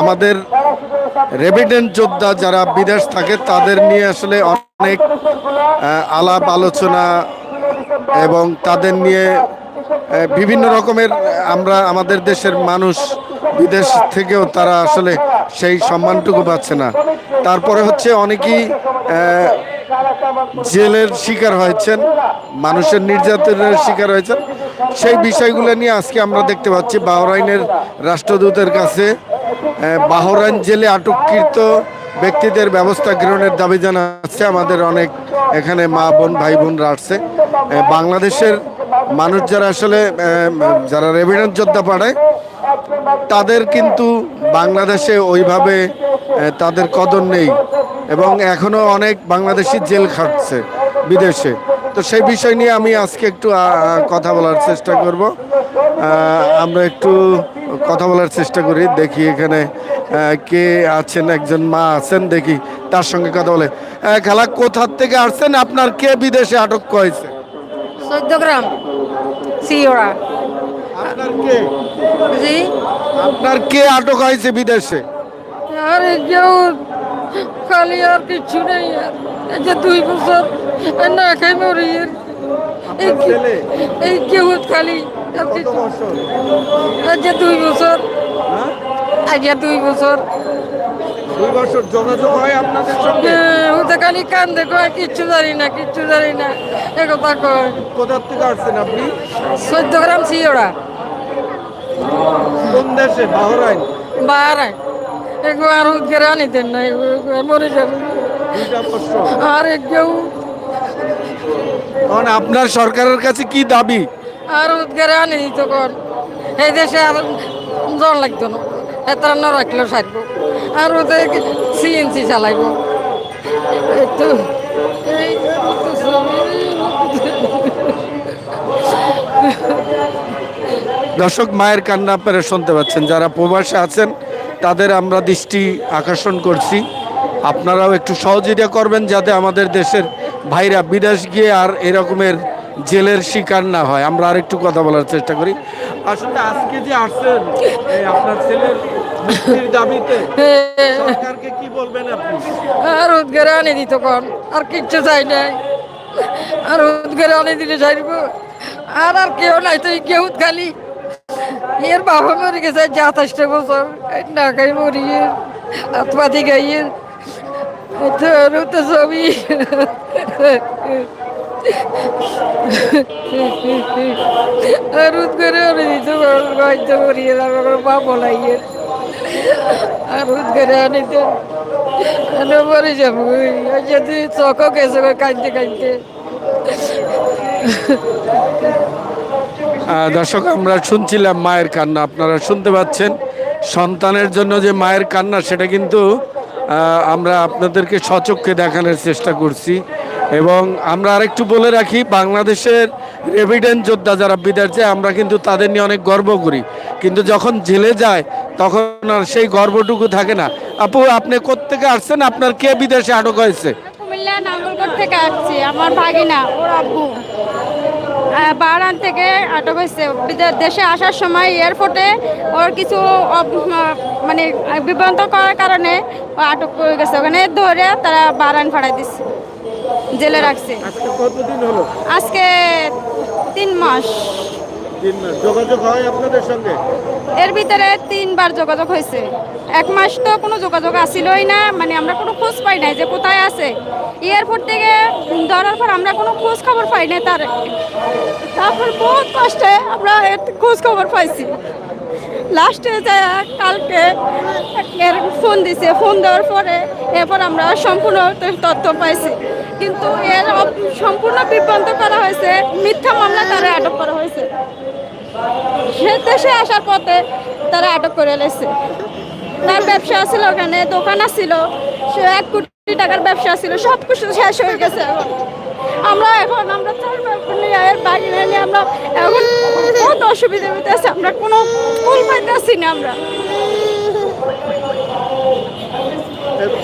আমাদের রেভিডেন্ট যোদ্ধা যারা বিদেশ থাকে, তাদের নিয়ে আসলে অনেক আলাপ আলোচনা এবং তাদের নিয়ে বিভিন্ন রকমের, আমরা আমাদের দেশের মানুষ বিদেশ থেকেও তারা আসলে সেই সম্মানটুকু পাচ্ছে না। তারপরে হচ্ছে অনেকেই জেলের শিকার হয়েছেন, মানুষের নির্যাতনের শিকার হয়েছেন। সেই বিষয়গুলো নিয়ে আজকে আমরা দেখতে পাচ্ছি। বাহরাইনের রাষ্ট্রদূতের কাছে বাহরাইন জেলে আটককৃত ব্যক্তিদের ব্যবস্থা গ্রহণের দাবি জানাচ্ছে। আমাদের অনেক এখানে মা বোন, ভাই বোনরা আসছে। বাংলাদেশের মানুষ যারা আসলে যারা রেভিডেন্ট যোদ্ধা পাঠায়, তাদের কিন্তু বাংলাদেশে ওইভাবে তাদের কদর নেই এবং এখনও অনেক বাংলাদেশি জেল খাটছে বিদেশে। তো সেই বিষয় নিয়ে আমি আজকে একটু কথা বলার চেষ্টা করব। আমরা একটু কথা বলার চেষ্টা করি দেখি এখানে কে আছেন একজন মা আছেন দেখি তার সঙ্গে কথা বলে। খালা কোথার থেকে আসছেন? আপনার কে বিদেশে আটক হয়েছে আপনার কে? জি। আপনার কে আটক হয়েছে বিদেশে? আর কেউ খালি আর কিছু নেই এই যে দুই বছর না খাই মরি? এই কেউ খালি আর যে দুই বছর। হ্যাঁ? আর যে দুই বছর। দুই বছর যোগাযোগ হয় আপনাদের সঙ্গে? হ্যাঁ, ওতে খালি কান দেখো কিচ্ছু জানি না কিচ্ছু জানি না। এ কথা কয়। কোথার থেকে আসছেন আপনি? চোদ্দ গ্রাম সিওরা কোন দেশে? বাহরাইন? বাহারাই এগো আর উদ্গেরা নিতেন না মরে যাবে। আর কেউ আপনার সরকারের কাছে কি দাবি? আর উদ্গারে আনি কর। এই দেশে আর জন লাগতো না। এত রান্না রাখলেও সারবো। আর ওদের সিএনসি চালাইবো। তো। দর্শক, মায়ের কান্না আপনারা শুনতে পাচ্ছেন। যারা প্রবাসে আছেন, তাদের আমরা দৃষ্টি আকর্ষণ করছি। আপনারাও একটু সহযোগিতা করবেন যাতে আমাদের দেশের ভাইরা বিদেশ গিয়ে আর এরকমের জেলের শিকার না হয়। আমরা আর একটু কথা বলার চেষ্টা করি। আসলে আজকে যে আসছেন আপনার ছেলের কি বলবেন আর কিচ্ছু নাই। আর আনি দিলে আর আর কেউ নাই কেউ খালি এর বাবা গেছে না খাই তো ছবি। আর উদ্গারে আনি দিত আমার বাবা আর উদ্গারে আনি দেন আমি মরে যাব। যদি চোখও গেছে কাঁদতে কাঁদতে। দর্শক, আমরা শুনছিলাম মায়ের কান্না। আপনারা শুনতে পাচ্ছেন, সন্তানের জন্য যে মায়ের কান্না, সেটা কিন্তু আমরা আপনাদেরকে সচক্ষে দেখানোর চেষ্টা করছি। এবং আমরা আরেকটু বলে রাখি, বাংলাদেশের রেভিডেন্ট যোদ্ধা যারা বিদেশ আমরা কিন্তু তাদের নিয়ে অনেক গর্ব করি। কিন্তু যখন জেলে যায়, তখন আর সেই গর্বটুকু থাকে না। আপু, আপনি কোত্থেকে আসছেন? আপনার কে বিদেশে আটক হয়েছে? কুমিল্লা থেকে আসছি, আমার থেকে আটক হয়েছে। দেশে আসার সময় এয়ারপোর্টে ওর কিছু মানে বিভ্রান্ত করার কারণে আটক হয়ে গেছে। ওখানে ধরে তারা বারান ফাড়াই দিচ্ছে জেলে রাখছে। আজকে কতদিন হলো? আজকে তিন মাস। যোগাযোগ হয় আপনাদের সঙ্গে? এর ভিতরে তিনবার যোগাযোগ হয়েছে। এক মাস তো কোনো যোগাযোগ আসিলই না মানে আমরা কোনো খোঁজ পাই নাই যে কোথায় আছে। এয়ারপোর্ট থেকে ধরার পর আমরা কোনো খোঁজ খবর পাই নাই তার। তারপর বহুত কষ্টে আমরা খোঁজ খবর পাইছি। লাস্টে কালকে এর ফোন দিছে ফোন দেওয়ার পরে এরপর আমরা সম্পূর্ণ তথ্য পাইছি। কিন্তু এর সম্পূর্ণ বিভ্রান্ত করা হয়েছে, মিথ্যা মামলা তারা আটক করা হয়েছে। সে দেশে আসার পথে তারা আটক করে এলেছে তার ব্যবসা ছিল ওখানে, দোকান ছিল সে এক কোটি টাকার ব্যবসা ছিল সব কিছু শেষ হয়ে গেছে এখন। আমরা এখন, আমরা চার এর বাড়ি নিয়ে আমরা এখন বহুত অসুবিধা হইতেছে, আমরা কোনো ফুল পাইতেছি না আমরা।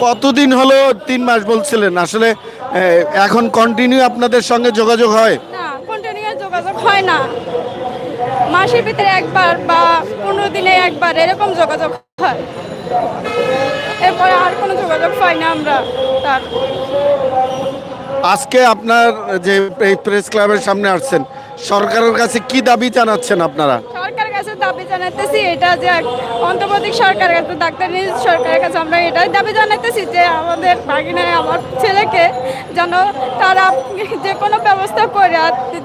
কতদিন হলো তিন মাস বলছিলেন? আসলে এখন কন্টিনিউ আপনাদের সঙ্গে যোগাযোগ হয়? না কন্টিনিউ যোগাযোগ হয় না। মাসের ভিতরে একবার বা পনেরো দিনে একবার এরকম যোগাযোগ হয়। এরপরে আর কোনো যোগাযোগ পাই না আমরা তার। আজকে আপনার যে এই প্রেস ক্লাবের সামনে আসছেন সরকারের কাছে কি দাবি জানাচ্ছেন আপনারা? সরকারের কাছে দাবি জানাতেছি এটা যে অন্তর্বর্তী সরকারের কাছে, ডাক্তার নিজ সরকারের কাছে আমরা এটাই দাবি জানাতেছি যে আমাদের ভাগিনায় আমার ছেলেকে যেন তারা যে কোনো ব্যবস্থা করে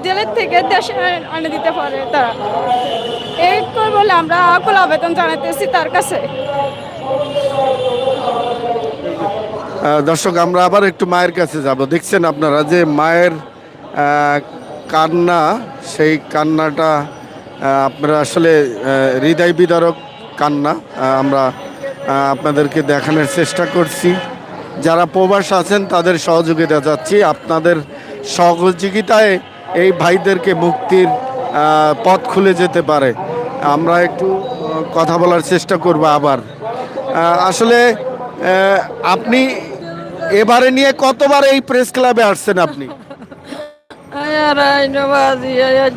জেলের থেকে দেশে এনে দিতে পারে তারা। এই বলে আমরা আকুল আবেদন জানাতেছি তার কাছে। দর্শক, আমরা আবার একটু মায়ের কাছে যাব। দেখছেন আপনারা যে মায়ের কান্না, সেই কান্নাটা আপনারা আসলে হৃদয় বিদারক কান্না আমরা আপনাদেরকে দেখানোর চেষ্টা করছি। যারা প্রবাস আছেন, তাদের সহযোগিতা চাচ্ছি। আপনাদের সহযোগিতায় এই ভাইদেরকে মুক্তির পথ খুলে যেতে পারে। আমরা একটু কথা বলার চেষ্টা করব আবার। আসলে আপনি এবারে নিয়ে কতবার এই প্রেস ক্লাবে আসছেন আপনি আর আইনবাজি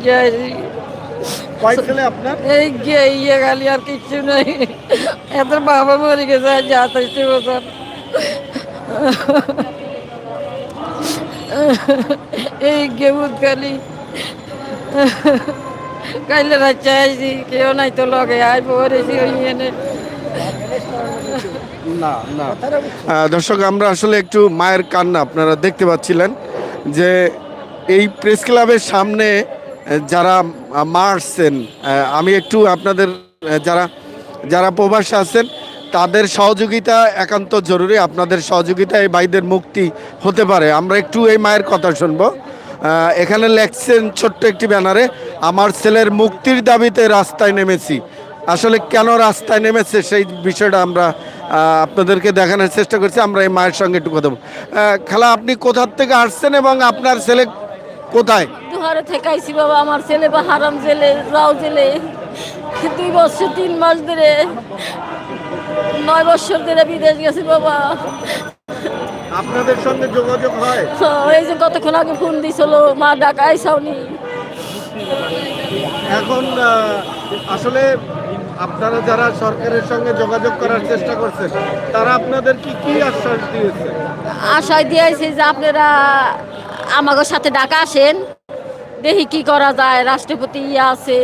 যাইছি কয় ছেলে আপনার এই ইয়ে খালি আর কিচ্ছু নেই। এত বাবা মরে গেছে আজ আঠাশটি বছর। এই খালি কাইলে আইছি কেউ নাই তো লগে আই পড়েছি ওই এনে। না না। দর্শক আমরা আসলে একটু মায়ের কান্না আপনারা দেখতে পাচ্ছিলেন যে এই প্রেস ক্লাবের সামনে যারা আহ, মা আসছেন আমি একটু আপনাদের যারা যারা প্রবাসে আছেন তাদের সহযোগিতা একান্ত জরুরি। আপনাদের সহযোগিতা এই ভাইদের মুক্তি হতে পারে। আমরা একটু এই মায়ের কথা শুনব। এখানে লেখছেন ছোট্ট একটি ব্যানারে আমার ছেলের মুক্তির দাবিতে রাস্তায় নেমেছি। আসলে কেন রাস্তায় নেমেছে সেই বিষয়টা আমরা আপনাদেরকে দেখানোর চেষ্টা করছি। আমরা এই মায়ের সঙ্গে একটু কথা বলব। খালা আপনি কোথার থেকে আসছেন এবং আপনার ছেলে কোথায়? দুহারে থেকে আইছি বাবা আমার ছেলে বা হারাম জেলে রাও জেলে। দুই বছর তিন মাস ধরে নয় বছর ধরে বিদেশ গেছে বাবা। আপনাদের সঙ্গে যোগাযোগ হয়? এই যে কতক্ষণ আগে ফোন দিছিল মা ডাকা আইসাওনি। এখন আসলে আপনারা যারা সরকারের সঙ্গে যোগাযোগ করার চেষ্টা করছেন তারা আপনাদের কি কি আশ্বাস দিয়েছে? আশায় দিয়েছে যে আপনারা আমাদের সাথে ডাকা আসেন। দেখি কি করা যায় রাষ্ট্রপতি ইয়ে আছে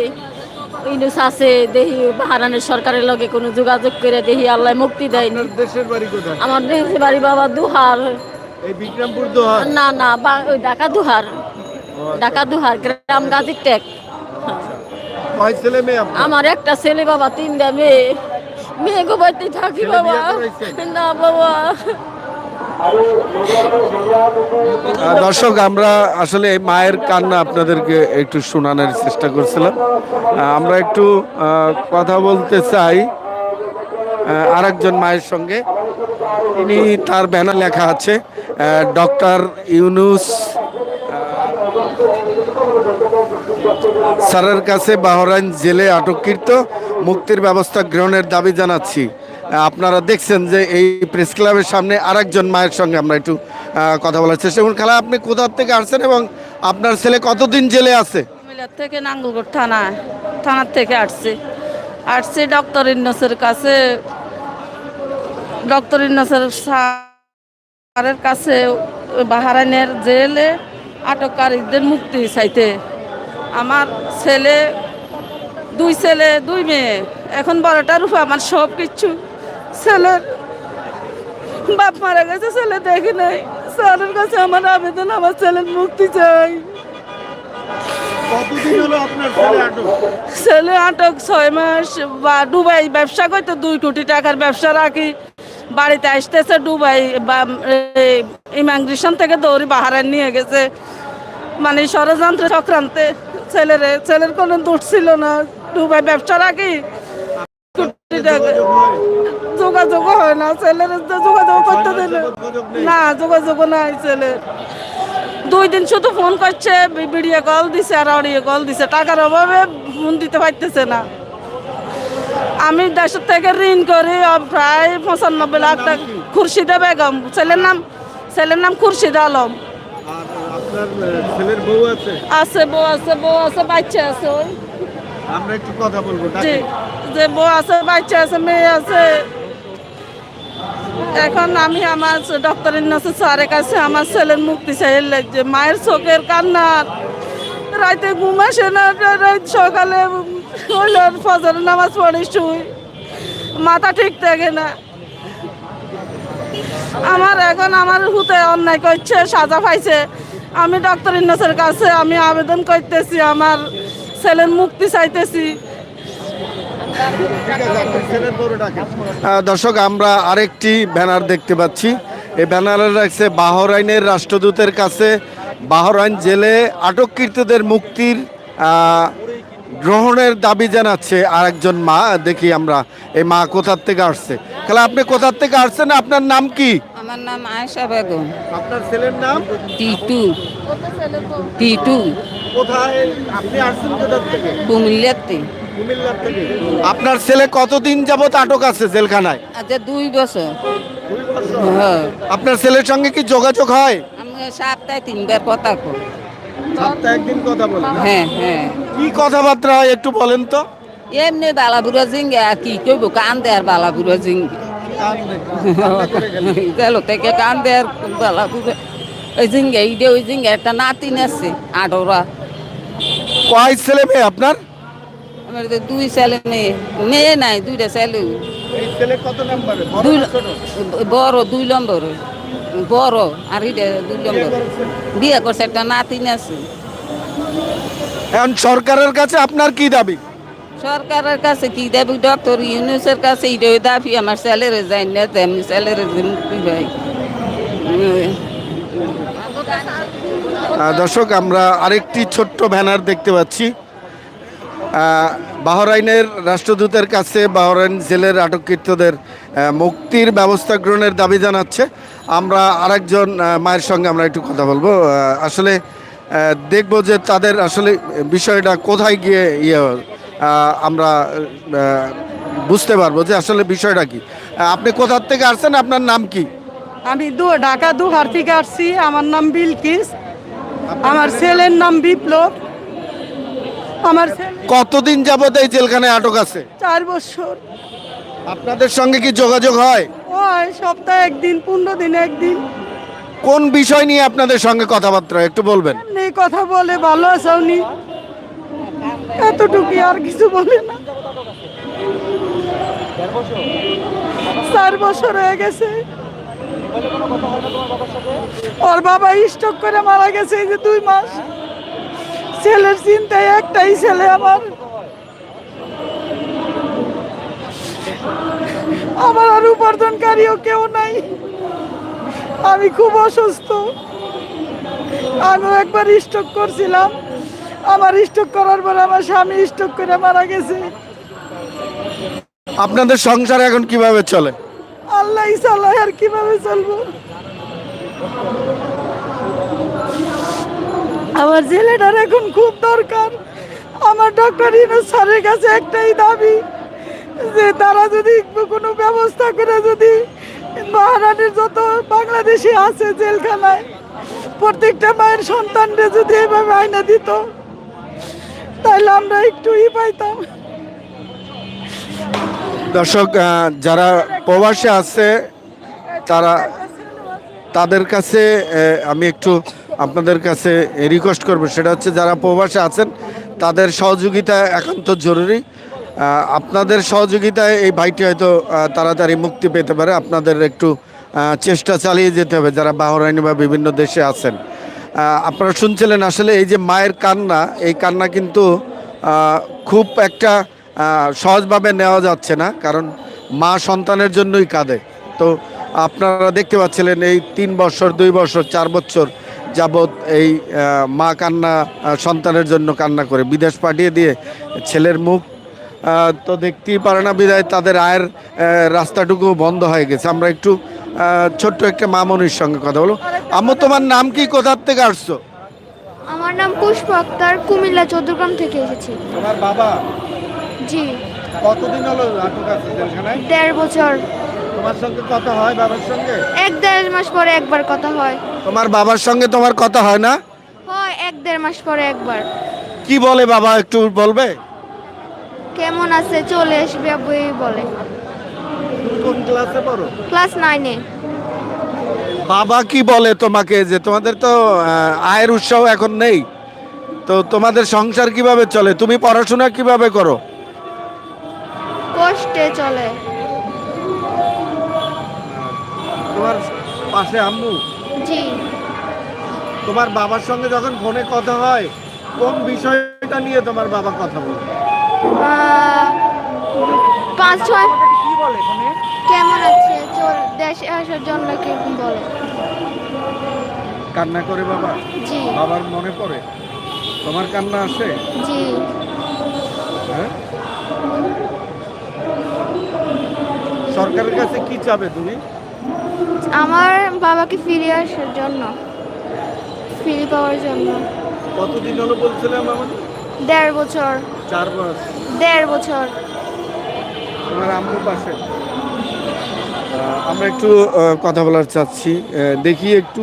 ইনুস আছে দেখি হারানের সরকারের লগে কোনো যোগাযোগ করে দেখি আল্লাহ মুক্তি আপনার দেশের বাড়ি কোথায়? আমার দেশে বাড়ি বাবা দুহার। এই বিক্রমপুর দোহার? না না ওই ঢাকা দুহার। ঢাকা দুহার গ্রাম গাজীর টেক। আমার একটা ছেলে বাবা তিনটা মেয়ে। মেয়ে গোবাইতে থাকি বাবা। না বাবা। দর্শক, আমরা আসলে মায়ের কান্না আপনাদেরকে একটু শোনানোর চেষ্টা করছিলাম। আমরা একটু কথা বলতে চাই আরেকজন মায়ের সঙ্গে। তিনি তার ব্যানার লেখা আছে ডক্টর ইউনুস স্যারের কাছে বাহরাইন জেলে আটককৃত মুক্তির ব্যবস্থা গ্রহণের দাবি জানাচ্ছি। আপনারা দেখছেন যে এই প্রেস ক্লাবের সামনে আরেকজন মায়ের সঙ্গে আমরা একটু কথা বলার চেষ্টা করুন খালা, আপনি কোথা থেকে আসছেন এবং আপনার ছেলে কতদিন জেলে আছে? থেকে নাঙ্গলকোট থানা থানার থেকে আসছে। আসছে ডক্টর ইন্নসের কাছে, ডক্টর ইন্নসের স্যারের কাছে, বাহারাইনের জেলে আটককারীদের মুক্তি চাইতে। আমার ছেলে, দুই ছেলে, দুই মেয়ে। এখন বড়টার উপর আমার সব কিছু ছেলের বাপ মারা গেছে ছেলে দেখি নাই। স্যারের কাছে আমার আবেদন আমার ছেলের মুক্তি চাই। ছেলে আটক? ছয় মাস। বা দুবাই ব্যবসা করতে দুই কোটি টাকার ব্যবসা রাখি। বাড়িতে আসতেছে ডুবাই বা ইমাগ্রেশন থেকে দৌড়ি বাহারে নিয়ে গেছে। মানে ষড়যন্ত্র চক্রান্তে ছেলের ছেলের কোনো দোষ ছিল না। দুবাই ব্যবসা রাখি। কোটি টাকা যোগাযোগ হয় না ছেলের যোগাযোগ করতে দেয় না। যোগাযোগ নাই ছেলের। দুই দিন শুধু ফোন করছে ভিডিও কল দিছে আর অডিও কল দিছে। টাকার অভাবে ফোন দিতে পারতেছে না। আমি দেশের থেকে ঋণ করি প্রায় পঁচানব্বই লাখ টাকা। খুরশিদা বেগম ছেলের নাম ছেলের নাম খুরশিদ আলম। আর বউ আছে? আছে বউ আছে বউ আছে বাচ্চা আছে ওই। আমরা একটু কথা বলব জি যে বউ আছে বাচ্চা আছে মেয়ে আছে। এখন আমি আমার ডক্টর ইন্নাসের স্যারের কাছে আমার ছেলের মুক্তি চাই যে মায়ের চোখের কান্নার রাতে ঘুম আসে না রাত সকালে হইল ফজর নামাজ পড়ে শুই মাথা ঠিক থাকে না। আমার এখন আমার হুতে অন্যায় করছে সাজা পাইছে। আমি ডক্টর ইন্নাসের কাছে আমি আবেদন করতেছি আমার ছেলের মুক্তি চাইতেছি। দর্শক, আমরা আরেকটি ব্যানার দেখতে পাচ্ছি। এই ব্যানারে রাখছে বাহরাইনের রাষ্ট্রদূতের কাছে। বাহরাইন জেলে আটককৃতদের মুক্তির গ্রহণের দাবি জানাচ্ছে আরেকজন মা। দেখি আমরা, এই মা কোথার থেকে আসছে? তাহলে আপনি কোথার থেকে আসছেন? আপনার নাম কি? আমার নাম আয়েশা বেগম। আপনার ছেলের নাম? টিটু। টিটু। কোথায়? আপনি আসছেন কোথার থেকে? কুমিল্লাতে। আপনার ছেলে কতদিন যাবত আটক আছে জেলখানায়? আচ্ছা দুই বছর। হ্যাঁ। আপনার ছেলের সঙ্গে কি যোগাযোগ হয়? আমি সপ্তাহে তিনবার কথা কই সপ্তাহে একদিন কথা বলেন। হ্যাঁ হ্যাঁ। কি কথাবার্তা হয় একটু বলেন তো। এমনি বালাবুড়া জিঙ্গে আর কি কইব কান্দে আর বালাবুড়া জিঙ্গে গেল থেকে বালাবুড়া ওই জিঙ্গে ইডে ওই জিঙ্গে একটা নাতিন আছে আডোরা কয় ছেলে মেয়ে আপনার আমার তো দুই ছেলে মেয়ে মেয়ে নাই দুইটা ছেলে বড় দুই নম্বর বড় আর এটা দুই নম্বর বিয়ে করছে একটা নাতিন আছে এখন সরকারের কাছে আপনার কি দাবি? সরকারের কাছে কি দেবি? ডক্টর ইউনুসের কাছে এটাই দাবি আমার স্যালারি যাই না তেমনি স্যালারি মুক্তি আহ, দর্শক আমরা আরেকটি ছোট্ট ব্যানার দেখতে পাচ্ছি। বাহরাইনের রাষ্ট্রদূতের কাছে বাহরাইন জেলের আটককৃতদের মুক্তির ব্যবস্থা গ্রহণের দাবি জানাচ্ছে। আমরা আরেকজন মায়ের সঙ্গে আমরা একটু কথা বলব। আসলে দেখব যে তাদের আসলে বিষয়টা কোথায় গিয়ে ইয়ে আমরা বুঝতে পারব যে আসলে বিষয়টা কি। আপনি কোথার থেকে আসছেন? আপনার নাম কি? আমি দু ঢাকা দুহার থেকে আসছি। আমার নাম বিলকিস। আমার ছেলের নাম বিপ্লব। আমার কতদিন যাবত এই জেলখানায় আটক আছে? চার বছর। আপনাদের সঙ্গে কি যোগাযোগ হয়? ওই সপ্তাহে একদিন পনেরো দিন একদিন। কোন বিষয় নিয়ে আপনাদের সঙ্গে কথাবার্তা একটু বলবেন। এই কথা বলে ভালো আছে উনি এতটুকু আর কিছু বলে না। চার বছর হয়ে গেছে। ওর বাবা স্ট্রোক করে মারা গেছে এই যে দুই মাস। ছেলের চিন্তায় একটাই ছেলে আমার। আমার আর উপার্জনকারীও কেউ নাই। আমি খুব অসুস্থ। আমিও একবার স্ট্রোক করছিলাম। আমার স্ট্রোক করার পরে আমার স্বামী স্ট্রোক করে মারা গেছে। আপনাদের সংসার এখন কীভাবে চলে? আল্লাহ চালায় আর কীভাবে চলবো? আমার ছেলেটার এখন খুব দরকার। আমার ডক্টর ইনু স্যারের কাছে একটাই দাবি যে তারা যদি কোনো ব্যবস্থা করে যদি মহারানীর যত বাংলাদেশি আছে জেলখানায় প্রত্যেকটা মায়ের সন্তানরে যদি এভাবে আয়না দিত তাহলে আমরা একটু ই পাইতাম। দর্শক যারা প্রবাসে আছে, তারা তাদের কাছে আমি একটু আপনাদের কাছে রিকোয়েস্ট করব। সেটা হচ্ছে, যারা প্রবাসে আছেন, তাদের সহযোগিতা একান্ত জরুরি। আপনাদের সহযোগিতায় এই ভাইটি হয়তো তাড়াতাড়ি মুক্তি পেতে পারে। আপনাদের একটু চেষ্টা চালিয়ে যেতে হবে, যারা বাহরাইনি বা বিভিন্ন দেশে আছেন। আপনারা শুনছিলেন আসলে এই যে মায়ের কান্না, এই কান্না কিন্তু খুব একটা সহজভাবে নেওয়া যাচ্ছে না, কারণ মা সন্তানের জন্যই কাঁদে। তো আপনারা দেখতে পাচ্ছিলেন এই তিন বছর, দুই বছর, চার বছর যাবৎ এই মা কান্না সন্তানের জন্য কান্না করে বিদেশ পাঠিয়ে দিয়ে ছেলের মুখ তো দেখতেই পারে না বিদায় তাদের আয়ের রাস্তাটুকু বন্ধ হয়ে গেছে। আমরা একটু ছোট্ট একটা মামনির সঙ্গে কথা বলো। আম্মু তোমার নাম কি? কোথার থেকে আসছো? আমার নাম পুষ্প আক্তার কুমিল্লা চৌদ্দগ্রাম থেকে এসেছি। তোমার বাবা? জি। কতদিন হলো আটক আছে জেলখানায় দেড় বছর। তোমার সঙ্গে কথা হয় বাবার সঙ্গে? এক দেড় মাস পরে একবার কথা হয়। তোমার বাবার সঙ্গে তোমার কথা হয় না? হয় এক দেড় মাস পরে একবার। কি বলে বাবা একটু বলবে? কেমন আছে? চলে আসবে বলে। কোন ক্লাসে পড়ো? ক্লাস নাইনে। বাবা কি বলে তোমাকে যে তোমাদের তো আয়ের উৎসাহ এখন নেই। তো তোমাদের সংসার কীভাবে চলে? তুমি পড়াশোনা কীভাবে করো? কষ্টে চলে। তোমার পাশে আম্মু? জি। তোমার বাবার সঙ্গে যখন ফোনে কথা হয় কোন বিষয়টা নিয়ে তোমার বাবা কথা বলে? পাঁচ ছয় কেমন আছে? চল দেশে আসার জন্য কীরকম বলে? কান্না করে বাবা? জি। বাবার মনে পড়ে? তোমার কান্না আসে জি। হ্যাঁ? সরকারের কাছে কি চাবে তুমি? আমার বাবাকে ফিরে আসার জন্য। ফিরে পাওয়ার জন্য। কতদিন হলো বলছিলাম আমার দেড় বছর। চার মাস। দেড় বছর। আমরা একটু কথা বলার চাচ্ছি। দেখি একটু।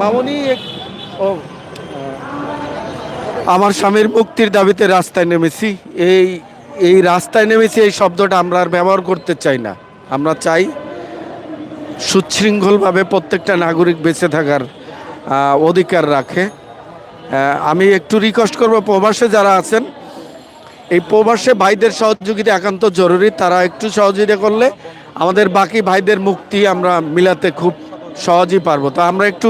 মামনি ও আমার স্বামীর মুক্তির দাবিতে রাস্তায় নেমেছি। এই এই রাস্তায় নেমেছি, এই শব্দটা আমরা আর ব্যবহার করতে চাই না। আমরা চাই সুশৃঙ্খলভাবে প্রত্যেকটা নাগরিক বেঁচে থাকার অধিকার রাখে। আমি একটু রিকোয়েস্ট করব, প্রবাসে যারা আছেন এই প্রবাসে ভাইদের সহযোগিতা একান্ত জরুরি, তারা একটু সহযোগিতা করলে আমাদের বাকি ভাইদের মুক্তি আমরা মিলাতে খুব সহজেই পারব। তো আমরা একটু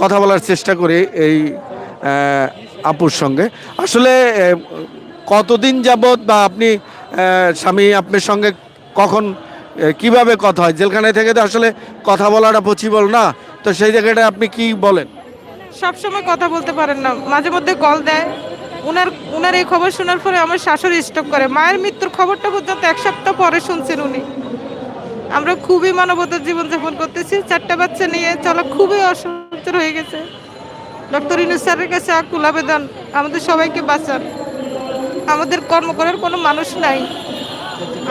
কথা বলার চেষ্টা করি এই আপুর সঙ্গে। আসলে কতদিন যাবৎ বা আপনি স্বামী আপনার সঙ্গে কখন কীভাবে কথা হয়? জেলখানায় থেকে তো আসলে কথা বলাটা পসিবল না। তো সেই জায়গাটা আপনি কি বলেন? সবসময় কথা বলতে পারেন না। মাঝে মধ্যে কল দেয়। উনার উনার এই খবর শোনার পরে আমার শাশুড়ি স্টক করে। মায়ের মৃত্যুর খবরটা পর্যন্ত এক সপ্তাহ পরে শুনছেন উনি। আমরা খুবই মানবতার জীবনযাপন করতেছি। চারটা বাচ্চা নিয়ে চলা খুবই অসহ্য হয়ে গেছে। ডক্টর ইনু স্যারের কাছে আকুল আবেদন, আমাদের সবাইকে বাঁচান। আমাদের কর্ম করার কোনো মানুষ নাই।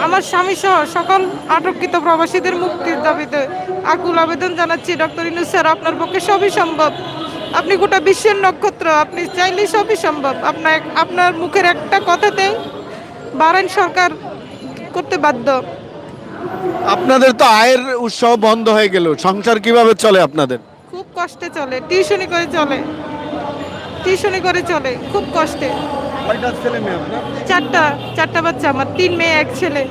আমার স্বামী সহ সকল আটককৃত প্রবাসীদের মুক্তির দাবিতে আকুল আবেদন জানাচ্ছি। ডক্টর ইনু স্যার, আপনার পক্ষে সবই সম্ভব। আপনি গোটা বিশ্বের নক্ষত্র আপনি চাইলে সবই সম্ভব। আপনার আপনার মুখের একটা কথাতেই বারাইন সরকার করতে বাধ্য। আপনাদের তো আয়ের উৎসাহ বন্ধ হয়ে গেল। সংসার কীভাবে চলে আপনাদের? খুব কষ্টে চলে। টিউশনি করে চলে। টিউশনি করে চলে। খুব কষ্টে। কয়টা ছেলে মেয়ে আপনার? চারটা চারটা বাচ্চা আমার। তিন মেয়ে এক ছেলে।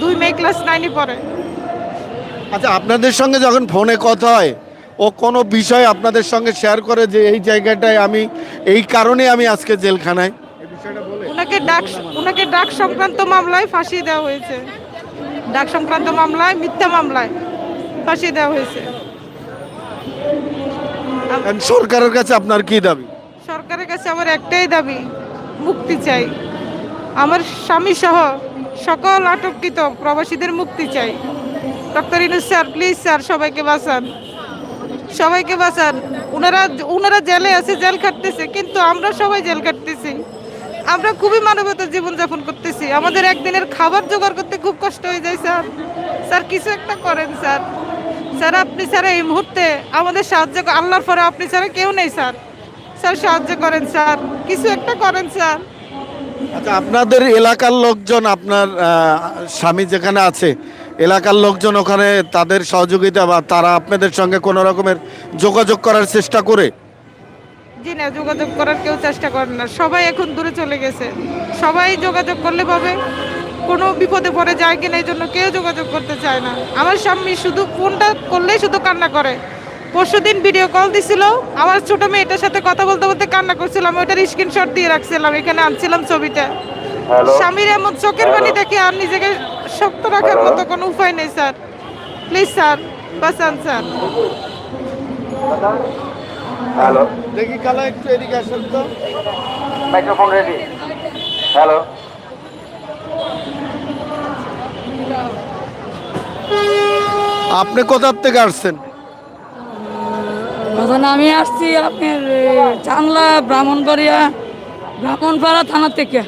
দুই মেয়ে ক্লাস নাইনে পড়ে। আচ্ছা আপনাদের সঙ্গে যখন ফোনে কথা হয় ও কোনো বিষয় আপনাদের সঙ্গে শেয়ার করে যে এই জায়গাটায় আমি এই কারণে আমি আজকে জেলখানায়। এই বিষয়টা বলে। ওনাকে ডাক ওনাকে ডাক সংক্রান্ত মামলায় ফাঁসি দেওয়া হয়েছে। ডাক সংক্রান্ত মামলায় মিথ্যা মামলায় ফাঁসি দেওয়া হয়েছে। সরকারের কাছে আপনার কি দাবি? সরকারের কাছে আমার একটাই দাবি মুক্তি চাই। আমার স্বামী সহ সকল আটককৃত প্রবাসীদের মুক্তি চাই। Doctor Yunus sir please sir সবাইকে বাঁচান। সবাইকে বাঁচান। ওনারা ওনারা জেলে আছে, জেল খাটতেছে, কিন্তু আমরা সবাই জেল খাটতেছি। আমরা খুবই মানবতার জীবনযাপন করতেছি। আমাদের একদিনের খাবার জোগাড় করতে খুব কষ্ট হয়ে যায়, স্যার। স্যার, কিছু একটা করেন, স্যার। স্যার, আপনি স্যার, এই মুহূর্তে আমাদের সাহায্য আল্লাহর পরে আপনি ছাড়া কেউ নেই, স্যার। স্যার, সাহায্য করেন, স্যার। কিছু একটা করেন, স্যার। আচ্ছা আপনাদের এলাকার লোকজন, আপনার স্বামী যেখানে আছে এলাকার লোকজন ওখানে তাদের সহযোগিতা বা তারা আপনাদের সঙ্গে কোনো রকমের যোগাযোগ করার চেষ্টা করে? জি না যোগাযোগ করার কেউ চেষ্টা করেন না। সবাই এখন দূরে চলে গেছে। সবাই যোগাযোগ করলে পাবে। কোনো বিপদে পড়ে যায় কিনা এই জন্য কেউ যোগাযোগ করতে চায় না। আমার স্বামী শুধু ফোনটা করলেই শুধু কান্না করে। পরশুদিন ভিডিও কল দিছিল। আমার ছোট মেয়েটার সাথে কথা বলতে বলতে কান্না করছিলাম ওইটার স্ক্রিনশট দিয়ে রাখছিলাম। এখানে আনছিলাম ছবিটা। স্বামীর এমন চোখের পানি দেখে আর নিজেকে শক্ত রাখার মতো কোনো উপায় নেই স্যার। প্লিজ স্যার বাঁচান স্যার। হ্যালো? দেখি কালা একটু এদিকে আসেন তো। মাইক্রোফোন রেডি হ্যালো আপনি কোথার থেকে আসছেন? এখন আমি আসছি আপনার চাংলা ব্রাহ্মণবাড়িয়া ব্রাহ্মণপাড়া থানা থেকে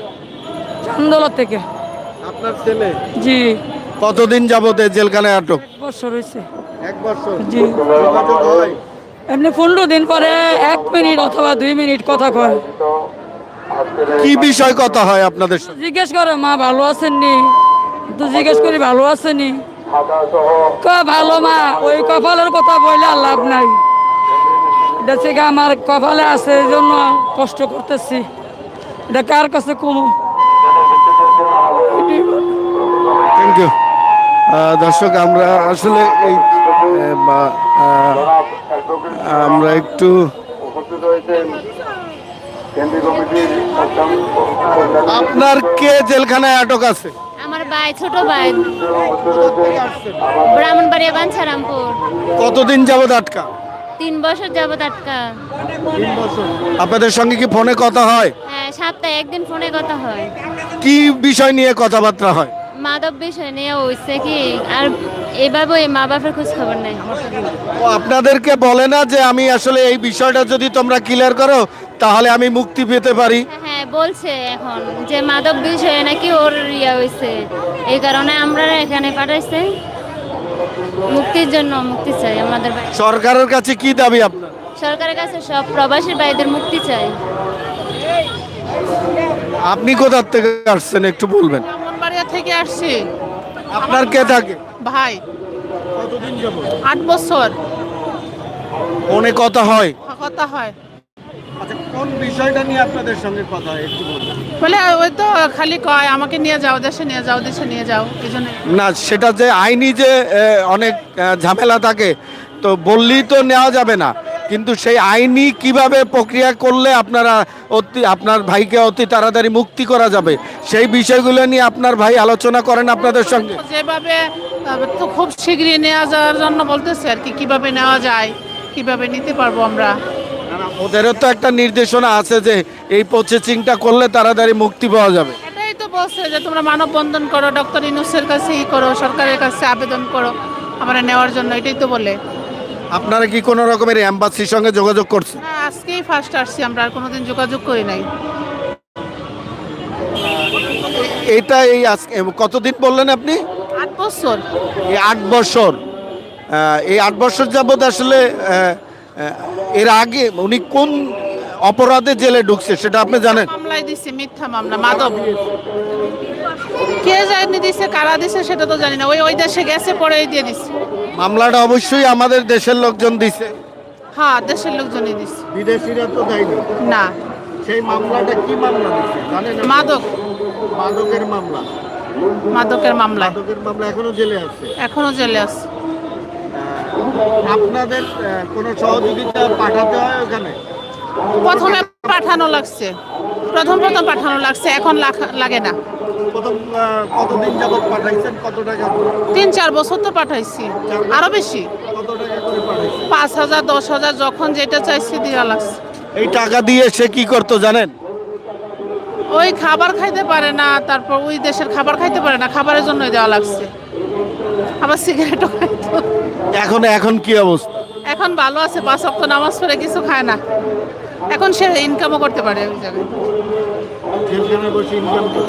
চান্দলা থেকে। আপনার ছেলে? জি। কতদিন যাবত জেলখানায় আটক? এক বছর হয়েছে। এক বছর? জি। যোগাযোগ হয়? এমনি পনেরো দিন পরে এক মিনিট অথবা দুই মিনিট কথা কয়। কি বিষয় কথা হয় আপনাদের? জিজ্ঞেস করে মা ভালো আছেন নি তো জিজ্ঞেস করি ভালো আছেনি? ক ভালো মা ওই কপালের কথা বললে আর লাভ নাই। এটা আমার কপালে আছে এই জন্য কষ্ট করতেছি। এটা কার কাছে কমু? থ্যাংক ইউ দর্শক আমরা আসলে এই আমরা একটু আপনার কে জেলখানায় আটক আছে? আমার ভাই ছোট ভাই। ব্রাহ্মণবাড়িয়া বাঞ্ছারামপুর। কতদিন যাবত আটকা? তিন বছর যাবত আটকা। আপনাদের সঙ্গে কি ফোনে কথা হয়? হ্যাঁ সপ্তাহে একদিন ফোনে কথা হয়। কি বিষয় নিয়ে কথাবার্তা হয়? মাদক বিষয় নিয়ে হয়েছে কি? আর এভাবে ওই মা বাপের খোঁজ খবর নাই। ও আপনাদেরকে বলে না যে আমি আসলে এই বিষয়টা যদি তোমরা ক্লিয়ার করো তাহলে আমি মুক্তি পেতে পারি। হ্যাঁ বলছে এখন যে মাদক বিষয়ে নাকি ওর ইয়া হয়েছে এই কারণে আমরা এখানে পাঠাইছে। মুক্তির জন্য মুক্তি চাই আমাদের ভাই। সরকারের কাছে কি দাবি আপনার? সরকারের কাছে সব প্রবাসী ভাইদের মুক্তি চাই। আপনি কোথার থেকে আসছেন একটু বলবেন। থেকে আসছি। আপনার কে থাকে? ভাই। কতদিন আট বছর। ফোনে কথা হয়। কথা হয়। আচ্ছা কোন বিষয়টা নিয়ে আপনাদের সঙ্গে কথা হয় একটু বলে ওই তো খালি কয় আমাকে নিয়ে যাও দেশে নিয়ে যাও দেশে নিয়ে যাও না সেটা যে আইনি যে অনেক ঝামেলা থাকে তো বললেই তো নেওয়া যাবে না। কিন্তু সেই আইনি কীভাবে প্রক্রিয়া করলে আপনারা অতি আপনার ভাইকে অতি তাড়াতাড়ি মুক্তি করা যাবে? সেই বিষয়গুলো নিয়ে আপনার ভাই আলোচনা করেন আপনাদের সঙ্গে। যেভাবে তো খুব শীঘ্রই নেওয়া যাওয়ার জন্য বলতেছে আর কি কীভাবে নেওয়া যায় কীভাবে নিতে পারব আমরা। ওদেরও তো একটা নির্দেশনা আছে যে এই প্রসেসিংটা করলে তাড়াতাড়ি মুক্তি পাওয়া যাবে। এটাই তো বলছে যে তোমরা মানববন্ধন করো ডক্টর ইনুসের কাছে ই করো সরকারের কাছে আবেদন করো আমরা নেওয়ার জন্য এটাই তো বলে। আপনারা কি কোনো রকমের অ্যাম্বাসির সঙ্গে যোগাযোগ করছেন? আজকেই ফার্স্ট আসছি আমরা আর কোনোদিন যোগাযোগ করি নাই। এটা এই আজকে কতদিন বললেন আপনি? আট বছর। এই আট বছর। এই আট বছর যাবৎ আসলে এর আগে উনি কোন অপরাধে জেলে ঢুকছে সেটা আপনি জানেন? মামলায় দিছে মিথ্যা মামলা মাদক। কে জানি দিছে কারা দিছে সেটা তো জানি না। ওই ওই দেশে গেছে পরেই দিয়ে দিছে। মামলাটা অবশ্যই আমাদের দেশের লোকজন দিছে। হ্যাঁ দেশের লোকজনই দিছে। বিদেশিরা তো দেয়নি? না। সেই মামলাটা কি মামলা জানেন আপনি? মাদক। মাদকের মামলা। মাদকের মামলা। মাদকের মামলা এখনও জেলে আছে? এখনও জেলে আছে। আপনাদের কোনো সহযোগিতা পাঠাতে হয় ওখানে? প্রথমে পাঠানো লাগছে। প্রথম প্রথম পাঠানো লাগছে এখন লাগে না। কতদিন যাবত পাঠাইছেন? কত টাকা তিন চার বছর তো পাঠাইছি। আরও বেশি? কত টাকা করে পাঠাইছেন? পাঁচ হাজার দশ হাজার যখন যেটা চাইছি দেওয়া লাগছে। এই টাকা দিয়ে সে কি করতো জানেন? ওই খাবার খাইতে পারে না তারপর ওই দেশের খাবার খাইতে পারে না খাবারের জন্যই দেওয়া লাগছে। আবার সিগারেটও খাইতো। এখন এখন কি অবস্থা? এখন ভালো আছে পাঁচ অক্ট নামাজ পড়ে কিছু খায় না। এখন সে ইনকামও করতে পারে।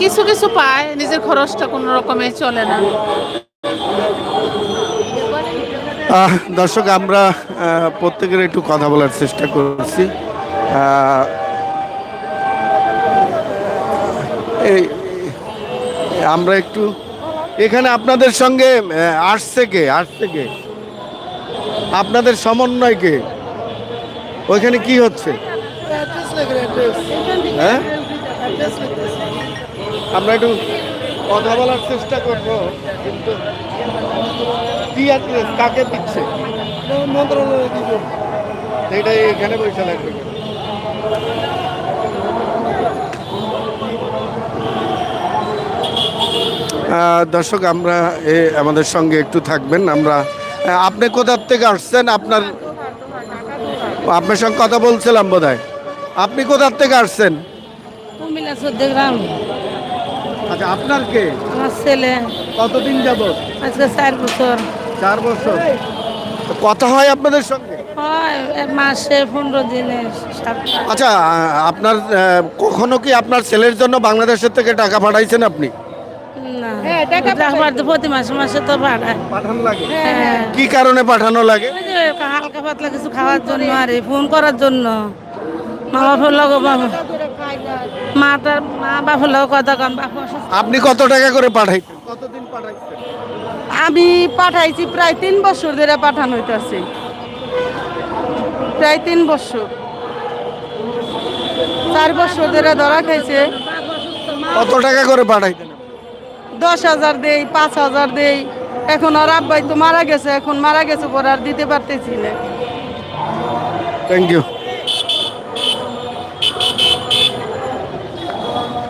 কিছু কিছু পায়, নিজের খরচটা কোনো রকমে চলে না। দর্শক, আমরা প্রত্যেকের একটু কথা বলার চেষ্টা করছি। এই, আমরা একটু, এখানে আপনাদের সঙ্গে আসছে কে? আসছে কে? আপনাদের সমন্বয় কে? ওইখানে কি হচ্ছে? হ্যাঁ? আমরা একটু কথা বলার চেষ্টা করব কিন্তু কি অ্যাড্রেস কাকে দিচ্ছে? মন্ত্রণালয় দিব। এইটা এখানে পয়সা লাগবে। দর্শক আমরা এ আমাদের সঙ্গে একটু থাকবেন। আমরা আপনি কোথার থেকে আসছেন? আপনার আপনার সঙ্গে কথা বলছিলাম বোধ আপনি কোথার থেকে আসছেন? কুমিল্লা গ্রাম। আচ্ছা আপনার কে? আমার ছেলে। কতদিন যাবত আজকে চার বছর। চার বছর। কথা হয় আপনাদের সঙ্গে? হয় এক মাসে পনেরো দিনে আচ্ছা আপনার কখনো কি আপনার ছেলের জন্য বাংলাদেশের থেকে টাকা পাঠাইছেন আপনি? না প্রতি মাসে মাসে তো পাঠানো লাগে? হ্যাঁ কি কারণে পাঠানো লাগে? হালকা পাতলা কিছু খাওয়ার জন্য আর ফোন করার জন্য। মা বাপের লোক মাটার মা বাপের লোক কথা কম বাপ আপনি কত টাকা করে পাঠাইতেন কতদিন পাঠাইছেন? আমি পাঠাইছি প্রায় তিন বছর ধরে পাঠানো হইতাছে। প্রায় তিন বছর। চার বছর ধরে ধরা খাইছে। কত টাকা করে পাঠাইতেন দশ হাজার দেই পাঁচ হাজার দেই। এখন আর আব্বাই তো মারা গেছে এখন মারা গেছে পরে আর দিতে পারতেছি না। Thank you